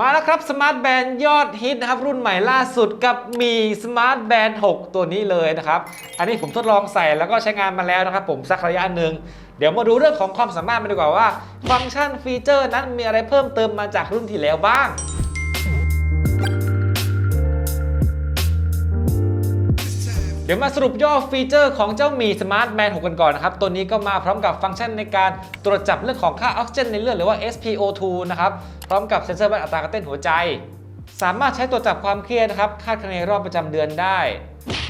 มาแล้วครับสมาร์ทแบนด์ยอดฮิตนะครับรุ่นใหม่ล่าสุดกับมีสมาร์ทแบนด์6ตัวนี้เลยนะครับอันนี้ผมทดลองใส่แล้วก็ใช้งานมาแล้วนะครับผมสักระยะหนึ่งเดี๋ยวมาดูเรื่องของความสามารถมาดีกว่าว่า ฟังก์ชันฟีเจอร์นั้นมีอะไรเพิ่มเติมมาจากรุ่นที่แล้วบ้าง เดี๋ยวมาสรุปย่อฟีเจอร์ของเจ้ามีสมาร์ทแมน6กันก่อนนะครับ ตัวนี้ก็มาพร้อมกับฟังก์ชันในการตรวจจับเรื่องของค่าออกซิเจนในเลือดหรือว่า SpO2 นะครับ พร้อมกับเซ็นเซอร์วัดอัตราการเต้นหัวใจ สามารถใช้ตรวจจับความเครียดนะครับ คาดคะเนรอบประจำเดือนได้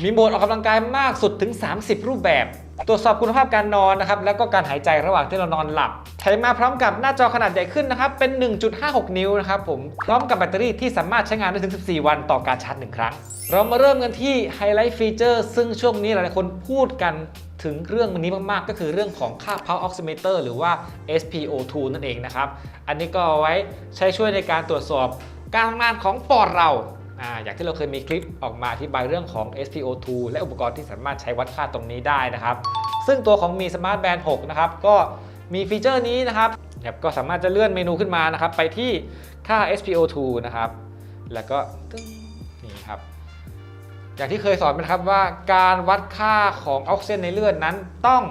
มีโหมดออกกำลังกายมากสุดถึง 30 รูปแบบ ตรวจสอบคุณภาพการนอนนะครับแล้วก็การหายใจระหว่างที่เรานอนหลับแถมมาพร้อมกับหน้าจอขนาดใหญ่ขึ้นนะครับเป็น 1.56 นิ้วนะครับผมพร้อมกับแบตเตอรี่ที่สามารถใช้งานได้ถึง 14 วันต่อการชาร์จหนึ่งครั้ง เรามาเริ่มกันที่ไฮไลท์ฟีเจอร์ซึ่งช่วงนี้หลายๆคนพูดกันถึงเรื่องนี้มาก ๆ ก็คือเรื่องของค่า power oximeter หรือว่า SpO2 นั่นเองนะครับ อันนี้ก็เอาไว้ใช้ช่วยในการตรวจสอบการทำงานของปอดเรา อ่าอย่างที่เราเคยมีคลิปออกมาอธิบายเรื่องของ SpO2 และอุปกรณ์ที่สามารถใช้วัดค่าตรงนี้ได้นะครับ ซึ่งตัวของมี Smart Band 6 นะครับ ก็มีฟีเจอร์นี้นะครับครับก็สามารถจะเลื่อนเมนูขึ้นมานะครับ ไปที่ค่า SpO2 นะครับ แล้วก็นี่ครับ อย่างที่เคยสอนไปครับว่าการวัดค่าของออกซิเจนในเลือดนั้นต้อง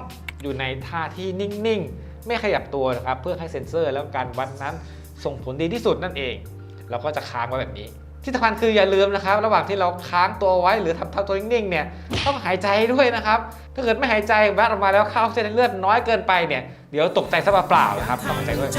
อยู่ในท่าที่นิ่งๆ ไม่ขยับตัวนะครับ เพื่อให้เซ็นเซอร์แล้วการวัดนั้นส่งผลดีที่สุดนั่นเอง เราก็จะค้างไว้แบบนี้ ที่สำคัญคืออย่าลืมนะครับ ระหว่างที่เราค้างตัวไว้หรือทำท่าตัวนิ่งๆเนี่ยต้องหายใจด้วยนะครับถ้าเกิดไม่หายใจแวัดออกมาแล้วค่าออกซิเจนในเลือดน้อยเกินไปเนี่ยเดี๋ยวตกใจซะเปล่าๆนะครับต้องหายใจด้วย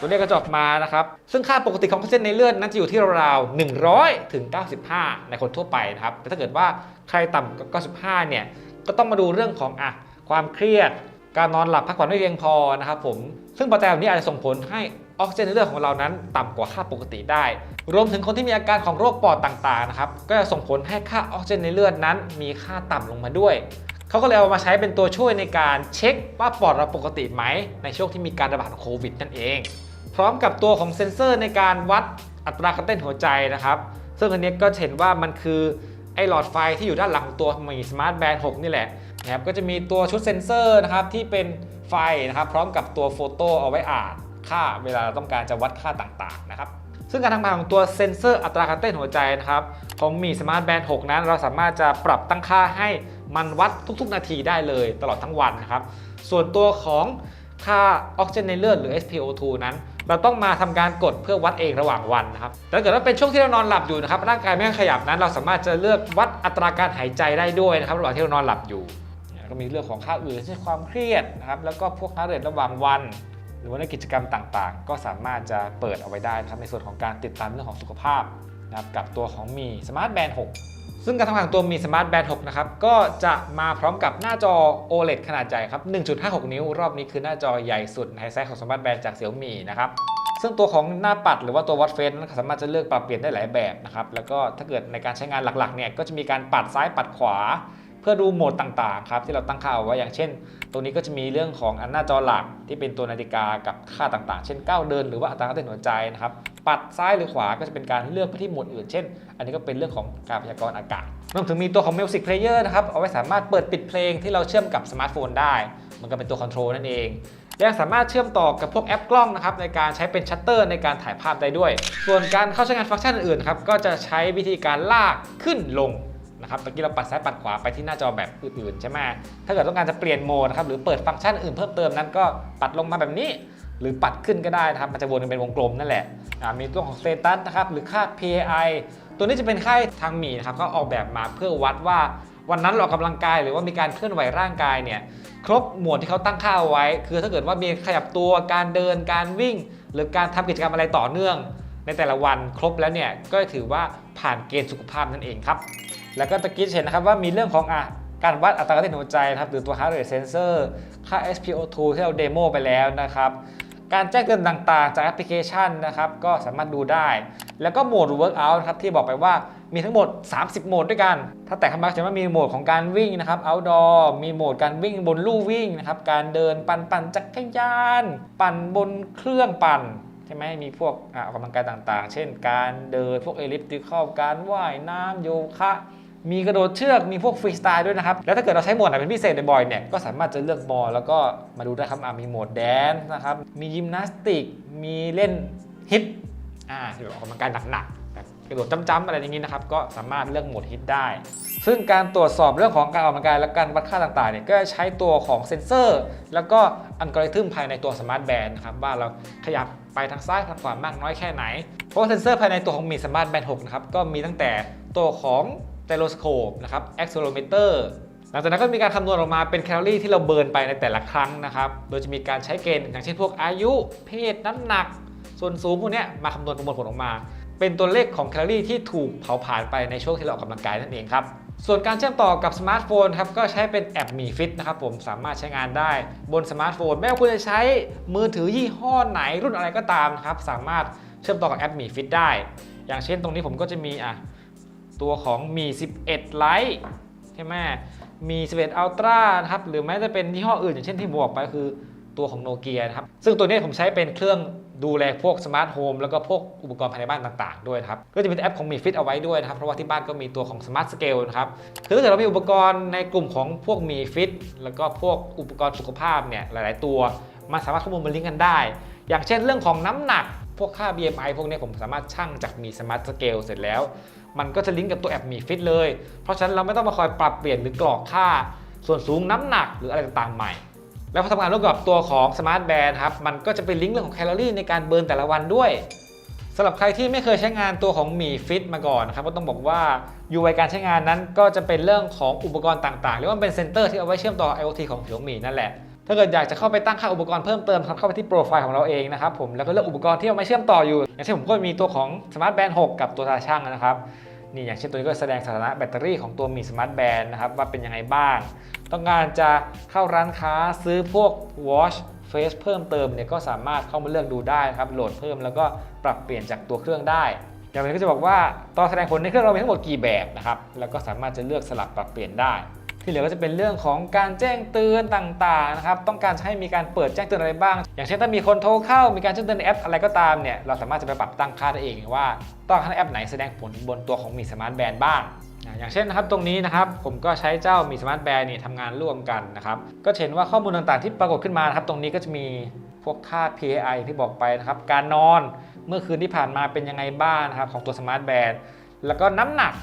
ตัวเลขก็จะออกมานะครับ ซึ่งค่าปกติของออกซิเจนในเลือดนั้นจะอยู่ที่ราวๆ100 ถึง 95 ในคนทั่วไปนะครับ แต่ถ้าเกิดว่าใครต่ำกว่า95 เนี่ย ก็ต้องมาดูเรื่องของอะความเครียด การนอนหลับพักผ่อนไม่เพียงพอนะครับผมซึ่งปัจจัยเหล่านี้อาจจะส่งผลให้ออกซิเจนในเลือดของเรานั้นต่ำกว่าค่าปกติได้ รวมถึงคนที่มีอาการของโรคปอดต่างๆนะครับก็จะส่งผลให้ค่าออกซิเจนในเลือดนั้น มีค่าต่ำลงมาด้วยเขาก็เลยเอามาใช้เป็นตัวช่วยในการเช็คว่าปอดเราปกติไหม ในช่วงที่มีการระบาดโควิดนั่นเอง พร้อมกับตัวของเซ็นเซอร์ในการวัดอัตราการเต้นหัวใจนะครับ ซึ่งอันนี้ก็เห็นว่ามันคือไอหลอดไฟที่อยู่ด้านหลังของตัวมีสมาร์ทแบนด์6นี่แหละ นะครับก็จะมีตัวชุดเซ็นเซอร์นะครับที่เป็นไฟนะครับพร้อมกับตัวโฟโต้เอาไว้อ่านค่าเวลาเราต้องการจะวัดค่าต่างๆนะครับซึ่งการทำงานของตัวเซ็นเซอร์อัตราการเต้นหัวใจนะครับของมีสมาร์ทแบนด์6นั้น เราสามารถจะปรับตั้งค่าให้มันวัดทุกๆ นาทีได้เลยตลอดทั้งวันนะครับ ส่วนตัวของค่าออกซิเจนในเลือดหรือ SpO2 นั้น เราต้องมาทำการกดเพื่อวัดเองระหว่างวันนะครับแต่ถ้าเกิดว่าเป็นช่วงที่เรานอนหลับอยู่นะครับร่างกายไม่ขยับนั้น เราสามารถจะเลือกวัดอัตราการหายใจได้ด้วยนะครับระหว่างที่เรานอนหลับอยู่ ก็มีเรื่องของค่าอื่นเช่นความเครียดนะครับแล้วก็พวกค่าเรทระหว่างวัน หรือว่าในกิจกรรมต่างๆ ก็สามารถจะเปิดเอาไว้ได้นะครับในส่วนของการติดตามเรื่องของสุขภาพนะครับกับตัวของมี Smart Band 6ซึ่งการทำงานของตัวมี Smart Band 6นะครับก็จะมาพร้อมกับหน้าจอ OLED ขนาดใหญ่ครับ 1.56 นิ้ว รอบนี้คือหน้าจอใหญ่สุดในไซส์ของ Smart Band จาก Xiaomi นะครับซึ่งตัวของหน้าปัดหรือว่าตัววัดเฟสนั้นสามารถจะเลือกปรับเปลี่ยนได้หลายแบบนะครับ แล้วก็ถ้าเกิดในการใช้งานหลักๆเนี่ยก็จะมีการปัดซ้ายปัดขวา พื่อดูโหมดต่างๆครับที่เราตั้งค่าเอาไว้อย่างเช่นตรงนี้ก็จะมีเรื่องของอันหน้าจอหลักที่เป็นตัวนาฬิกากับค่าต่างๆ เช่นก้าวเดินหรือว่าอัตราการเต้นหัวใจนะครับปัดซ้ายหรือขวาก็จะเป็นการเลือกไปที่โหมดอื่น เช่น อันนี้ก็เป็นเรื่องของการพยากรณ์อากาศรวมถึงมีตัวของ Music Player นะครับเอาไว้สามารถเปิดปิดเพลงที่เราเชื่อมกับสมาร์ทโฟนได้มันก็เป็นตัวคอนโทรลนั่นเองยังสามารถเชื่อมต่อกับพวกแอปกล้องนะครับในการใช้เป็นชัตเตอร์ในการถ่ายภาพได้ด้วย ส่วนการเข้าใช้งานฟังก์ชันอื่นๆครับก็จะใช้วิธีการลากขึ้นลง นะครับเมื่อกี้เราปัดซ้ายปัดขวาไปที่หน้าจอแบบอื่นๆใช่ไหมถ้าเกิดต้องการจะเปลี่ยนโหมดนะครับหรือเปิดฟังก์ชันอื่นเพิ่มเติมนั้นก็ปัดลงมาแบบนี้ หรือปัดขึ้นก็ได้นะครับมันจะวนเป็นวงกลมนั่นแหละมีตัวของ status นะครับหรือค่า PAI ตัวนี้จะเป็นค่าทางหมีนะครับก็ออกแบบมาเพื่อวัดว่าวันนั้นเราออกกำลังกายหรือว่ามีการเคลื่อนไหวร่างกายเนี่ยครบหมวดที่เขาตั้งค่าเอาไว้ คือถ้าเกิดว่ามีขยับตัวการเดินการวิ่ง หรือการทำกิจกรรมอะไรต่อเนื่อง ในแต่ละวันครบแล้วเนี่ยก็ถือว่าผ่านเกณฑ์สุขภาพนั่นเองครับ แล้วก็ตะกี้เห็นนะครับว่ามีเรื่องของอะการวัดอัตราการเต้นหัวใจนะครับหรือตัว heart rate sensor ค่า SpO2 ที่เราเดโมไปแล้วนะครับการแจ้งเตือนต่างๆ จากแอปพลิเคชันนะครับก็สามารถดูได้ แล้วก็โหมด workout ครับที่บอกไปว่ามีทั้งหมด 30 โหมดด้วยกัน ถ้าแต่คำมาจะมีโหมดของการวิ่งนะครับ outdoor มีโหมดการวิ่งบนลู่วิ่งนะครับการเดินปั่นปั่นจักรยาน ปั่นบนเครื่องปั่นใช่ไหมมีพวกอะออกกำลังกายต่างๆ เช่น การเดินพวกเอลิปติคอลการว่ายน้ำโยคะ มีกระโดดเชือกมีพวกฟรีสไตล์ด้วยนะครับ แล้วถ้าเกิดเราใช้โหมดไหนเป็นพิเศษบ่อยๆเนี่ยก็สามารถจะเลือกมอแล้วก็มาดูได้ครับมีโหมดแดนซ์นะครับมียิมนาสติก มีเล่นฮิตอ่าที่แบบออกกำลังกายหนักๆแบบกระโดดจ้ำๆอะไรอย่างนี้นะครับก็สามารถเลือกโหมดฮิตได้ ซึ่งการตรวจสอบเรื่องของการออกกำลังกายและการวัดค่าต่างๆเนี่ยก็ใช้ตัวของเซ็นเซอร์ แล้วก็อัลกอริทึมภายในตัวสมาร์ทแบนด์นะครับว่าเราขยับไปทางซ้ายทางขวามากน้อยแค่ไหนเพราะว่าเซ็นเซอร์ภายในตัวของมีสมาร์ทแบนด์6นะครับก็มีตั้งแต่ตัวของ ไ y โ o สโคปนะครับ accelerometer หลังจากนั้นก็มีการคำนวณออกมาเป็นแคลอรี่ที่เราเบิร์นไปในแต่ละครั้งนะครับ โดยจะมีการใช้เกณฑ์อย่างเช่นพวกอายุ เพศ น้ำหนัก ส่วนสูงพวกนี้มาคำนวณประมวลผลออกมา เป็นตัวเลขของแคลอรี่ที่ถูกเผาผลาญไปในช่วงที่เราออกกำลังกายนั่นเองครับ ส่วนการเชื่อมต่อกับสมาร์ทโฟนครับก็ใช้เป็นแอปมีฟิตนะครับผมสามารถใช้งานได้บนสมาร์ทโฟนไม่ว่าคุณจะใช้มือถือยี่ห้อไหนรุ่นอะไรก็ตามนะครับสามารถเชื่อมต่อกับแอปมีฟิตได้ อย่างเช่นตรงนี้ผมก็จะมีอะ ตัวของมี 11 Lite ใช่ไหมมี 11 Ultra นะครับ หรือแม้จะเป็นยี่ห้ออื่น อย่างเช่นที่บอกไปคือตัวของโนเกียนะครับ ซึ่งตัวนี้ผมใช้เป็นเครื่องดูแลพวกสมาร์ทโฮมแล้วก็พวกอุปกรณ์ภายในบ้านต่างๆ ด้วยครับ ก็จะมีแอปของมีฟิตเอาไว้ด้วยนะครับ เพราะว่าที่บ้านก็มีตัวของ Smart Scale นะครับ คือถ้าเกิดเรามีอุปกรณ์ในกลุ่มของพวกมีฟิตแล้วก็พวกอุปกรณ์สุขภาพเนี่ยหลาย ๆ ตัวมันสามารถข้อมูลมาลิงก์กันได้ อย่างเช่นเรื่องของน้ำหนัก พวกค่า BMI พวกนี้ผมสามารถชั่งจากมี Smart Scale เสร็จแล้ว มันก็จะลิงก์กับตัวแอปมีฟิตเลย เพราะฉะนั้นเราไม่ต้องมาคอยปรับเปลี่ยนหรือกรอกค่า ส่วนสูงน้ำหนักหรืออะไรต่างๆใหม่ แล้วพอทำงานร่วมกับตัวของ Smart Band ครับมันก็จะเป็นลิงก์เรื่องของแคลอรี่ในการเบิร์นแต่ละวันด้วยสำหรับใครที่ไม่เคยใช้งานตัวของมีฟิตมาก่อนนะครับก็ต้องบอกว่า UI การใช้งานนั้นก็จะเป็นเรื่องของอุปกรณ์ต่างๆเรียกว่าเป็นเซนเตอร์ที่เอาไว้เชื่อมต่อ IoT ของผิวมีนั่นแหละ ถ้าเกิดอยากจะเข้าไปตั้งค่าอุปกรณ์เพิ่มเติมครับเข้าไปที่โปรไฟล์ของเราเองนะครับผมแล้วก็เลือกอุปกรณ์ที่เอามาเชื่อมต่ออยู่ อย่างเช่นผมก็มีตัวของ Smart Band 6กับตัวตาช่างนะครับนี่อย่างเช่นตัวนี้ก็แสดงสถานะแบตเตอรี่ของตัวมีสมาร์ทแบนด์นะครับว่าเป็นยังไงบ้าง ต้องการจะเข้าร้านค้าซื้อพวก watch face เพิ่มเติมเนี่ยก็สามารถเข้ามาเลือกดูได้นะครับโหลดเพิ่มแล้วก็ปรับเปลี่ยนจากตัวเครื่องได้อย่างนี้ก็จะบอกว่าตอนแสดงผลในเครื่องเรามีทั้งหมดกี่แบบนะครับแล้วก็สามารถจะเลือกสลับปรับเปลี่ยนได้ ที่เหลือก็จะเป็นเรื่องของการแจ้งเตือนต่างๆนะครับต้องการให้มีการเปิดแจ้งเตือนอะไรบ้าง อย่างเช่นถ้ามีคนโทรเข้ามีการแจ้งเตือนในแอปอะไรก็ตามเนี่ยเราสามารถจะไปปรับตั้งค่าได้เองว่าต้องให้แอปไหนแสดงผลบนตัวของมีสมาร์ทแบนด์บ้างอย่างเช่นนะครับตรงนี้นะครับผมก็ใช้เจ้ามีสมาร์ทแบนด์นี่ทำงานร่วมกันนะครับก็เห็นว่าข้อมูลต่างๆที่ปรากฏขึ้นมานะครับตรงนี้ก็จะมีพวกค่า PAI ที่บอกไปนะครับการนอนเมื่อคืนที่ผ่านมาเป็นยังไงบ้างนะครับของตัวสมาร์ทแบนด์แล้วก็น้ำหนัก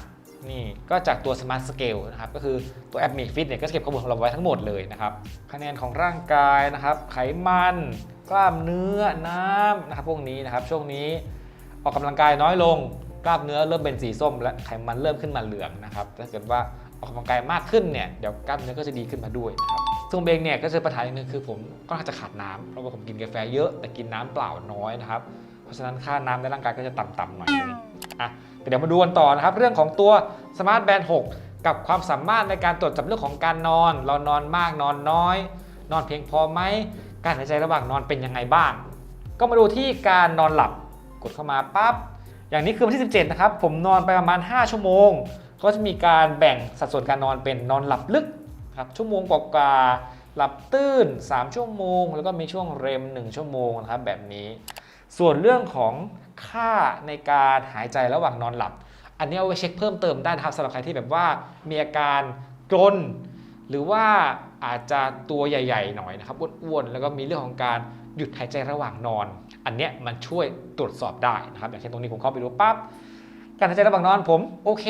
นี่ก็จากตัว Smart Scale นะครับก็คือตัวแอป Mi Fit เนี่ยก็เก็บข้อมูลของเราไว้ทั้งหมดเลยนะครับคะแนนของร่างกายนะครับไขมันกล้ามเนื้อน้ำนะครับพวกนี้นะครับช่วงนี้ออกกำลังกายน้อยลงกล้ามเนื้อเริ่มเป็นสีส้ม และไขมันเริ่มขึ้นมาเหลืองนะครับถ้าเกิดว่าออกกำลังกายมากขึ้นเนี่ยเดี๋ยวกล้ามเนื้อก็จะดีขึ้นมาด้วยนะครับซึ่งเองเนี่ยก็เจอปัญหาอย่างหนึงคือผมก็น่าจะขาดน้ำเพราะว่าผมกินกาแฟเยอะแต่กินน้ำเปล่าน้อยนะครับเพราะฉะนั้นค่าน้ำในร่างกายก็จะต่ำๆหน่อยนึงอะ แต่เดี๋ยวมาดูกันต่อนะครับ เรื่องของตัว Smart Band 6 กับความสามารถในการตรวจจับเรื่องของการนอน เรานอนมากนอนน้อย นอนเพียงพอไหม การหายใจระหว่างนอนเป็นยังไงบ้าง ก็มาดูที่การนอนหลับ กดเข้ามาปั๊บ อย่างนี้คือวันที่ 17 นะครับ ผมนอนไปประมาณ 5 ชั่วโมง ก็จะมีการแบ่งสัดส่วนการนอนเป็นนอนหลับลึกครับชั่วโมงกว่าๆหลับตื้น 3 ชั่วโมง แล้วก็มีช่วงเรม 1 ชั่วโมงนะครับแบบนี้ ส่วนเรื่องของค่าในการหายใจระหว่างนอนหลับ อันนี้เอาไว้เช็คเพิ่มเติมได้นะครับสำหรับใครที่แบบว่ามีอาการกรนหรือว่าอาจจะตัวใหญ่ ๆ หน่อยนะครับอ้วนๆแล้วก็มีเรื่องของการหยุดหายใจระหว่างนอน อันเนี้ยมันช่วยตรวจสอบได้นะครับอย่างเช่นตรงนี้ผมเข้าไปดูปั๊บการหายใจระหว่างนอนผมโอเค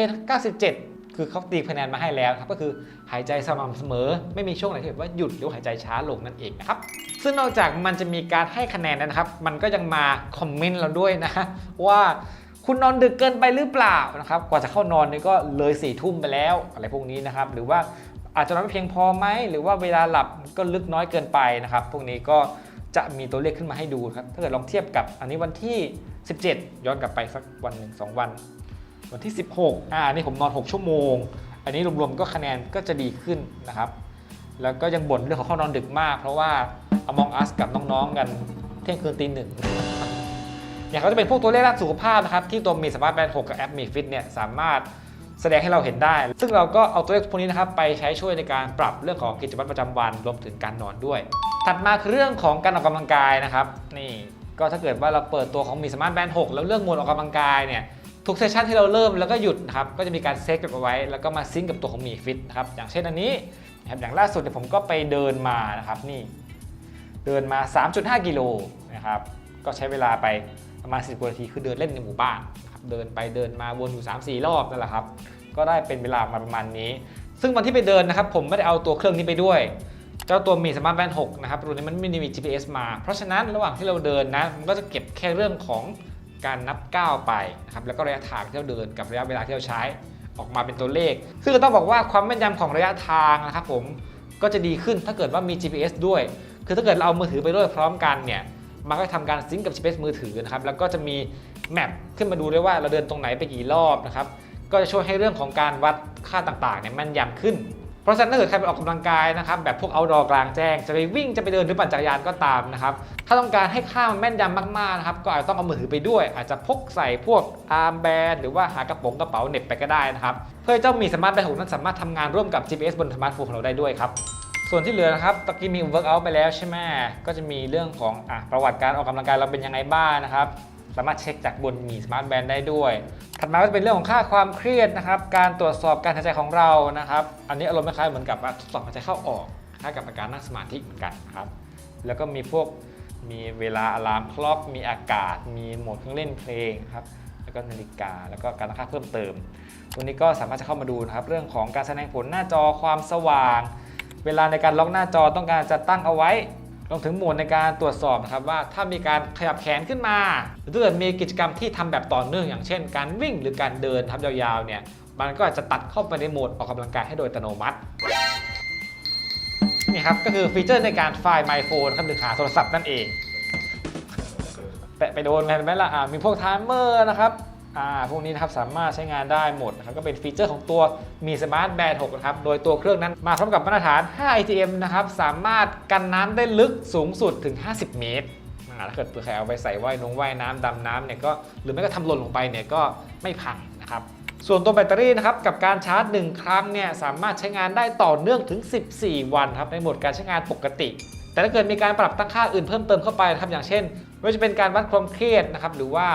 97 คือเขาตีคะแนนมาให้แล้วครับก็คือหายใจสม่ำเสมอ ไม่มีช่วงไหนที่แบบว่าหยุดหรือหายใจช้าลงนั่นเองนะครับซึ่งนอกจากมันจะมีการให้คะแนนนะครับ มันก็ยังมาคอมเมนต์เราด้วยนะว่าคุณนอนดึกเกินไปหรือเปล่านะครับกว่าจะเข้านอนนี่ก็เลยสี่ทุ่มไปแล้วอะไรพวกนี้นะครับหรือว่าอาจจะนอนไม่เพียงพอไหมหรือว่าเวลาหลับก็ลึกน้อยเกินไปนะครับ พวกนี้ก็จะมีตัวเลขขึ้นมาให้ดูครับถ้าเกิดลองเทียบกับอันนี้วันที่ 17 ย้อนกลับไปสักวันหนึ่งสองวัน วันที่ 16อ่าอันนี่ผมนอน 6 ชั่วโมง อันนี้รวมๆก็คะแนนก็จะดีขึ้นนะครับ แล้วก็ยังบ่นเรื่องของเข้านอนดึกมาก เพราะว่า Among Us กับน้องๆกันเที่ยงคืนตีหนึ่งอย่างเขาจะเป็นพวกตัวเลขด้านสุขภาพนะครับ ที่ตัวมีสมาร์ทแบนด์6กับแอปมีฟิตเนี่ยสามารถแสดงให้เราเห็นได้ ซึ่งเราก็เอาตัวเลขพวกนี้นะครับไปใช้ช่วยในการปรับเรื่องของกิจวัตรประจำวันรวมถึงการนอนด้วย ถัดมาคือเรื่องของการออกกำลังกายนะครับ นี่ก็ถ้าเกิดว่าเราเปิดตัวของมีสมาร์ทแบนด์6แล้วเลือกโหมดออกกำลังกายเนี่ย ทุกเซสชันที่เราเริ่มแล้วก็หยุดนะครับก็จะมีการเซฟเก็บเอาไว้ แล้วก็มาซิงกับตัวของมีฟิตนะครับอย่างเช่นอันนี้นะครับอย่างล่าสุดเนี่ยผมก็ไปเดินมานะครับนี่เดินมา 3.5 กิโลนะครับก็ใช้เวลาไปประมาณ 10กว่านาทีคือเดินเล่นในหมู่บ้านนะครับเดินไปเดินมาวนอยู่ 3-4 รอบนั่นแหละครับก็ได้เป็นเวลามาประมาณนี้ ซึ่งวันที่ไปเดินนะครับผมไม่ได้เอาตัวเครื่องนี้ไปด้วยเจ้าตัวมีสมาร์ทแบนด์6นะครับตัวนี้มันไม่ได้มี GPS มา เพราะฉะนั้นระหว่างที่เราเดินนะ มันก็จะเก็บแค่เรื่องของ การนับก้าวไปนะครับแล้วก็ระยะทางที่เราเดินกับระยะเวลาที่เราใช้ออกมาเป็นตัวเลข ซึ่งต้องบอกว่าความแม่นยำของระยะทางนะครับผมก็จะดีขึ้นถ้าเกิดว่ามี GPS ด้วย คือถ้าเกิดเราเอามือถือไปด้วยพร้อมกันเนี่ยมันก็จะทำการซิงก์กับ GPS มือถือนะครับแล้วก็จะมีแมปขึ้นมาดูได้ว่าเราเดินตรงไหนไปกี่รอบนะครับก็จะช่วยให้เรื่องของการวัดค่าต่างๆเนี่ยแม่นยำขึ้นเพราะฉะนั้นถ้าเกิดใครไปออกกำลังกายนะครับแบบพวก outdoor กลางแจ้งจะไปวิ่งจะไปเดินหรือปั่นจักรยานก็ตามนะครับ ถ้าต้องการให้ค่ามันแม่นยำมากๆนะครับก็อาจจะต้องเอามือถือไปด้วย อาจจะพกใส่พวกอาร์มแบนหรือว่าหากระโป๋องกระเป๋าเน็บไปก็ได้นะครับเพื่อเจ้ามีสมาร์ทแบนด์นั้นสามารถทำงานร่วมกับ GPS บนสมาร์ทโฟนของเราได้ด้วยครับส่วนที่เหลือนะครับตะกี้มี workout ไปแล้วใช่ไหมก็จะมีเรื่องของอประวัติการออกกำลังกายเราเป็นยังไงบ้างนะครับสามารถเช็คจากบนมีสมาร์ทแบนด์ได้ด้วย ถัดมาก็จะเป็นเรื่องของค่าความเครียดนะครับ การตรวจสอบการหายใจของเรานะครับ อันนี้อารมณ์คล้ายๆเหมือนกับว่าทดสอบหายใจเข้าออกคล้ายกับอาการนั่งสมาธิเหมือนกันนะครับ แล้วก็มีพวก มีเวลาอะลามคล็อก มีอากาศ มีโหมดเครื่องเล่นเพลงครับ แล้วก็นาฬิกา แล้วก็การตั้งค่าเพิ่มเติม ตัวนี้ก็สามารถจะเข้ามาดูนะครับ เรื่องของการแสดงผลหน้าจอความสว่าง เวลาในการล็อกหน้าจอต้องการจะตั้งเอาไว้รวมถึงโหมดในการตรวจสอบนะครับว่าถ้ามีการขยับแขนขึ้นมา หรือถ้าเกิดมีกิจกรรมที่ทำแบบต่อเนื่องอย่างเช่น การวิ่งหรือการเดินทับยาวๆเนี่ยมันก็อาจจะตัดเข้าไปในโหมดออกกำลังกายให้โดยอัตโนมัติ นี่ครับก็คือฟีเจอร์ในการไฟล์ My Phone ครับหรือหาโทรศัพท์นั่นเองแปะไปโดนเห็นไหมล่ะอ่ามีพวกไทม์เมอร์นะครับอ่าพวกนี้นะครับสามารถใช้งานได้หมดนะครับก็เป็นฟีเจอร์ของตัวมีสมาร์ทแบนด์6นะครับโดยตัวเครื่องนั้นมาพร้อมกับมาตรฐาน 5 ATM นะครับสามารถกันน้ำได้ลึกสูงสุดถึง 50 เมตรอ่าถ้าเกิดเผื่อใครเอาไปใส่ว่ายนองว่ายน้ำดำน้ำเนี่ยก็หรือไม่ก็ทำหล่นลงไปเนี่ยก็ไม่พังนะครับ ส่วนตัวแบตเตอรี่นะครับกับการชาร์จ 1 ครั้งเนี่ยสามารถใช้งานได้ต่อเนื่องถึง 14 วันครับในโหมดการใช้งานปกติ แต่ถ้าเกิดมีการปรับตั้งค่าอื่นเพิ่มเติมเข้าไปนะครับอย่างเช่นไม่ว่าจะเป็นการวัดความเครียดนะครับหรือว่า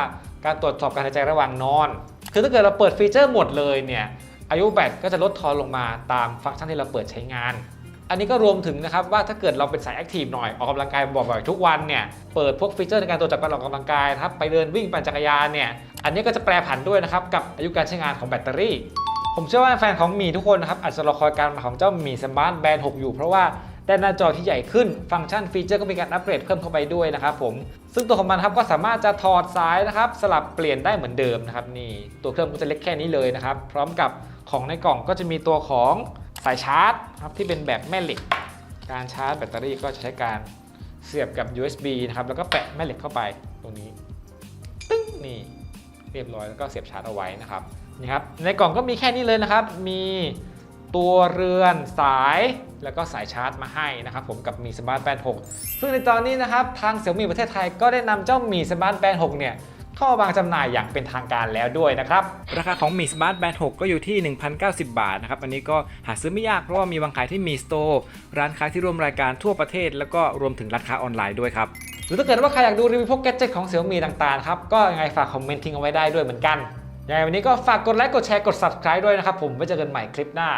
การตรวจสอบการหายใจระหว่างนอน คือถ้าเกิดเราเปิดฟีเจอร์หมดเลยเนี่ยอายุแบตก็จะลดทอนลงมาตามฟังก์ชันที่เราเปิดใช้งาน อันนี้ก็รวมถึงนะครับว่าถ้าเกิดเราเป็นสายแอคทีฟหน่อยออกกำลังกายบ่อยๆทุกวันเนี่ยเปิดพวกฟีเจอร์ในการตรวจจับการออกกำลังกายครับไปเดินวิ่งปั่นจักรยานเนี่ย อันนี้ก็จะแปรผันด้วยนะครับกับอายุการใช้งานของแบตเตอรี่ ผมเชื่อว่าแฟนของมีทุกคนนะครับอาจจะรอคอยการมาของเจ้ามีสมาร์ทแบนด์6อยู่ เพราะว่าได้หน้าจอที่ใหญ่ขึ้น ฟังก์ชันฟีเจอร์ก็มีการอัปเกรดเพิ่มเข้าไปด้วยนะครับผม ซึ่งตัวของมันครับก็สามารถจะถอดสายนะครับสลับเปลี่ยนได้เหมือนเดิมนะครับนี่ตัวเครื่องก็จะเล็กแค่นี้เลยนะครับพร้อมกับของในกล่องก็จะมีตัวของสายชาร์จครับที่เป็นแบบแม่เหล็ก การชาร์จแบตเตอรี่ก็จะใช้การเสียบกับ USB นะครับแล้วก็แปะแม่เหล็กเข้าไปตรงนี้ตึ้งนี่ เรียบร้อยแล้วก็เสียบชาร์จเอาไว้นะครับนี่ครับในกล่องก็มีแค่นี้เลยนะครับ มีตัวเรือนสายแล้วก็สายชาร์จมาให้นะครับผมกับมีสมาร์ทแบนด์6ซึ่งในตอนนี้นะครับทางเสี่ยมี่ประเทศไทยก็ได้นำเจ้ามีสมาร์ทแบนด์6เนี่ย เข้ามาวางจำหน่ายอย่างเป็นทางการแล้วด้วยนะครับ ราคาของมีสมาร์ทแบนด์6ก็อยู่ที่ 1,090 บาทนะครับ อันนี้ก็หาซื้อไม่ยากเพราะว่ามีวางขายที่มีสโตร์ร้านค้าที่ร่วมรายการทั่วประเทศ แล้วก็รวมถึงร้านค้าออนไลน์ด้วยครับหรือถ้าเกิดว่าใครอยากดูรีวิวพวกแกดเจิตของ Xiaomi ต่างๆครับก็ยังไงฝากคอมเมนต์ทิ้งเอาไว้ได้ด้วยเหมือนกันยังไงวันนี้ก็ฝากกดไลค์กดแชร์กด subscribe ด้วยนะครับผมไว้เจอกันใหม่คลิปหน้า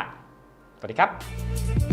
สวัสดีครับ